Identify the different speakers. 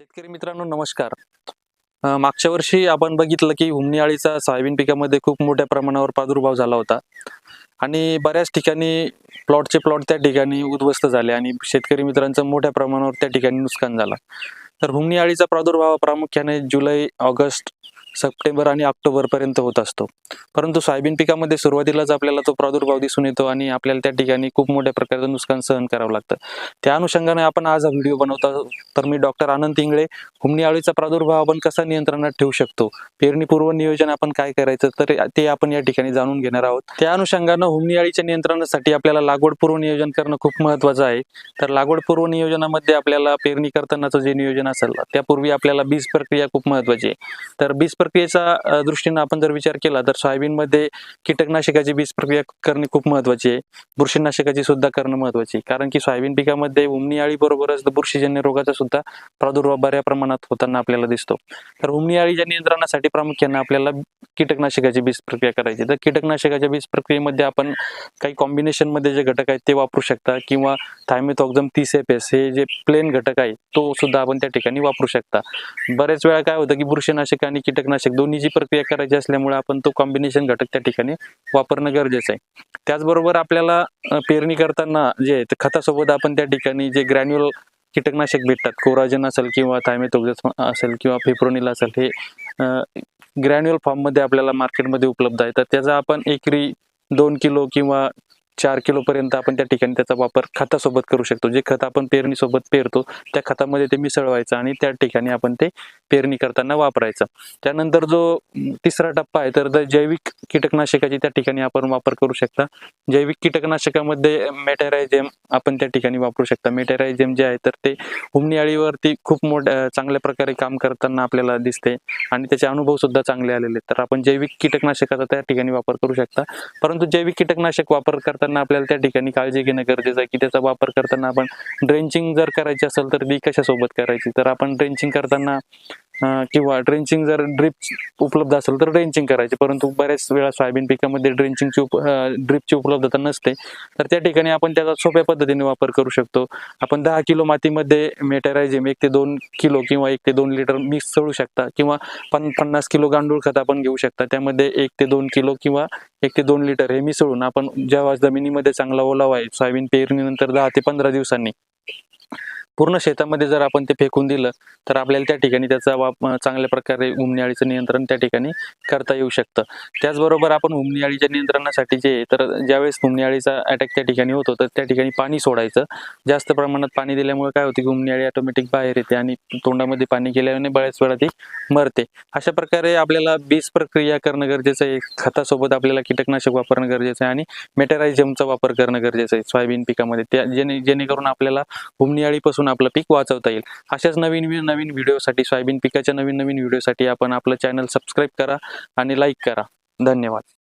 Speaker 1: शेतकरी मित्रांनो नमस्कार. मागच्या वर्षी आपण बघितलं की हुमणी आळीचा सोयाबीन पिकामध्ये खूप मोठ्या प्रमाणावर प्रादुर्भाव झाला होता. आणि बऱ्याच ठिकाणी प्लॉटचे प्लॉट त्या ठिकाणी उद्ध्वस्त झाले आणि शेतकरी मित्रांचं मोठ्या प्रमाणावर त्या ठिकाणी नुकसान झालं. तर हुमणी आळीचा प्रादुर्भाव प्रामुख्याने जुलै ऑगस्ट सप्टेंबर आणि ऑक्टोबर पर्यंत होत असतो. परंतु सोयाबीन पिकामध्ये सुरुवातीलाच आपल्याला तो प्रादुर्भाव दिसून येतो आणि आपल्याला त्या ठिकाणी खूप मोठ्या प्रकारचं नुकसान सहन करावं लागतं. त्या अनुषंगाने आपण आज हा व्हिडिओ बनवतो तर मी डॉक्टर आनंद इंगळे हुमणी अळीचा प्रादुर्भाव आपण कसा नियंत्रणात ठेवू शकतो? पेरणीपूर्व नियोजन आपण काय करायचं? तर ते आपण या ठिकाणी जाणून घेणार आहोत. त्या अनुषंगानं हुमणी आळीच्या नियंत्रणासाठी आपल्याला लागवडपूर्व नियोजन करणं खूप महत्वाचं आहे. तर लागवडपूर्व नियोजनामध्ये आपल्याला पेरणी करतानाचं जे नियोजन असेल त्यापूर्वी आपल्याला बीज प्रक्रिया खूप महत्वाची आहे. तर बीज प्रक्रियेचा दृष्टीनं आपण जर विचार केला तर सोयाबीनमध्ये कीटकनाशकाची बीज प्रक्रिया करणे खूप महत्वाची आहे. बुरशीनाशकाची सुद्धा करणं महत्वाची आहे. कारण की सोयाबीन पिकामध्ये उमणी अळी बरोबरच बुरशीजन्य रोगाचा सुद्धा प्रादुर्भाव बऱ्या प्रमाणात होताना आपल्याला दिसतो. तर उमणी अळीच्या नियंत्रणासाठी प्रामुख्याने आपल्याला कीटकनाशकाची बीज प्रक्रिया करायची तर कीटकनाशकाच्या बीज प्रक्रियेमध्ये आपण काही कॉम्बिनेशनमध्ये जे घटक आहेत ते वापरू शकता किंवा थायमेथॉक्झम तीस एफ एस हे जे प्लेन घटक आहे तो सुद्धा आपण त्या ठिकाणी वापरू शकता. बरेच वेळा काय होतं की बुरशीनाशक आणि कीटक कीटकनाशक दोन्हीची प्रक्रिया करायची असल्यामुळे आपण तो कॉम्बिनेशन घटक त्या ठिकाणी वापरणं गरजेचं आहे. त्याचबरोबर आपल्याला पेरणी करताना जे खतासोबत आपण त्या ठिकाणी जे ग्रॅन्युअल कीटकनाशक भेटतात कोराजन असेल किंवा थायमेथोक्झ असेल किंवा फिप्रोनिल असेल हे ग्रॅन्युअल फॉर्ममध्ये आपल्याला मार्केटमध्ये उपलब्ध आहे. तर त्याचा आपण एकरी दोन किलो किंवा चार किलोपर्यंत आपण त्या ठिकाणी त्याचा वापर खतासोबत करू शकतो. जे खत आपण पेरणीसोबत पेरतो त्या खतामध्ये ते मिसळवायचं आणि त्या ठिकाणी आपण ते पेरणी करताना वापरायचा. त्यानंतर जो तिसरा टप्पा आहे तर जैविक कीटकनाशकाची त्या ठिकाणी आपण वापर करू शकता. जैविक कीटकनाशकामध्ये मेटेरायझेम आपण त्या ठिकाणी वापरू शकता. मेटेरायझेम जे आहे तर ते हुमणी अळीवरती खूप मोठ्या चांगल्या प्रकारे काम करताना आपल्याला दिसते आणि त्याचे अनुभव सुद्धा चांगले आलेले तर आपण जैविक कीटकनाशकाचा त्या ठिकाणी वापर करू शकता. परंतु जैविक कीटकनाशक वापर करताना आपल्याला त्या ठिकाणी काळजी घेणं गरजेचं आहे की त्याचा वापर करताना आपण ड्रेंचिंग जर करायची असेल तर ती कशासोबत करायची? तर आपण ड्रेंचिंग करताना किंवा ड्रेंचिंग जर ड्रिप उपलब्ध असेल तर ड्रेंचिंग करायची. परंतु बऱ्याच वेळा सोयाबीन पिकामध्ये ड्रेंचिंगची उप ड्रिपची उपलब्धता नसते. तर त्या ठिकाणी आपण त्याचा सोप्या पद्धतीने वापर करू शकतो. आपण दहा किलो मातीमध्ये मेटेरायझेम एक ते दोन किलो किंवा एक ते दोन लिटर मिक्स चढू शकता किंवा पन पन्नास किलो गांडूळ खत आपण घेऊ शकता. त्यामध्ये एक ते दोन किलो किंवा एक ते दोन लिटर हे मिसळून आपण जेव्हा जमिनीमध्ये चांगला ओलावा आहे सोयाबीन पेरणीनंतर दहा ते पंधरा दिवसांनी पूर्ण शेतामध्ये जर आपण ते फेकून दिलं तर आपल्याला त्या ठिकाणी त्याचा वाप चांगल्या प्रकारे उमणी नियंत्रण त्या ठिकाणी करता येऊ शकतं. त्याचबरोबर आपण उमणी नियंत्रणासाठी जे तर ज्यावेळेस उमणी अळीचा अटॅक त्या ठिकाणी होतो तर त्या ठिकाणी पाणी सोडायचं. जास्त प्रमाणात पाणी दिल्यामुळे काय होते की उमणी ऑटोमॅटिक बाहेर येते आणि तोंडामध्ये पाणी गेल्याने बऱ्याच वेळा ती मरते. अशा प्रकारे आपल्याला बीज प्रक्रिया करणं गरजेचं आहे खतासोबत आपल्याला कीटकनाशक वापरणं गरजेचं आहे आणि मेटेरायझमचा वापर करणं गरजेचं आहे सोयाबीन पिकामध्ये. त्या जेणे जेणेकरून आपल्याला उमणी करून आपलं पीक वाचवता येईल. अशाच नवीन नवीन व्हिडिओसाठी सोयाबीन पिकाच्या नवीन नवीन व्हिडिओसाठी आपण आपलं चॅनल सबस्क्राईब करा आणि लाईक करा. धन्यवाद.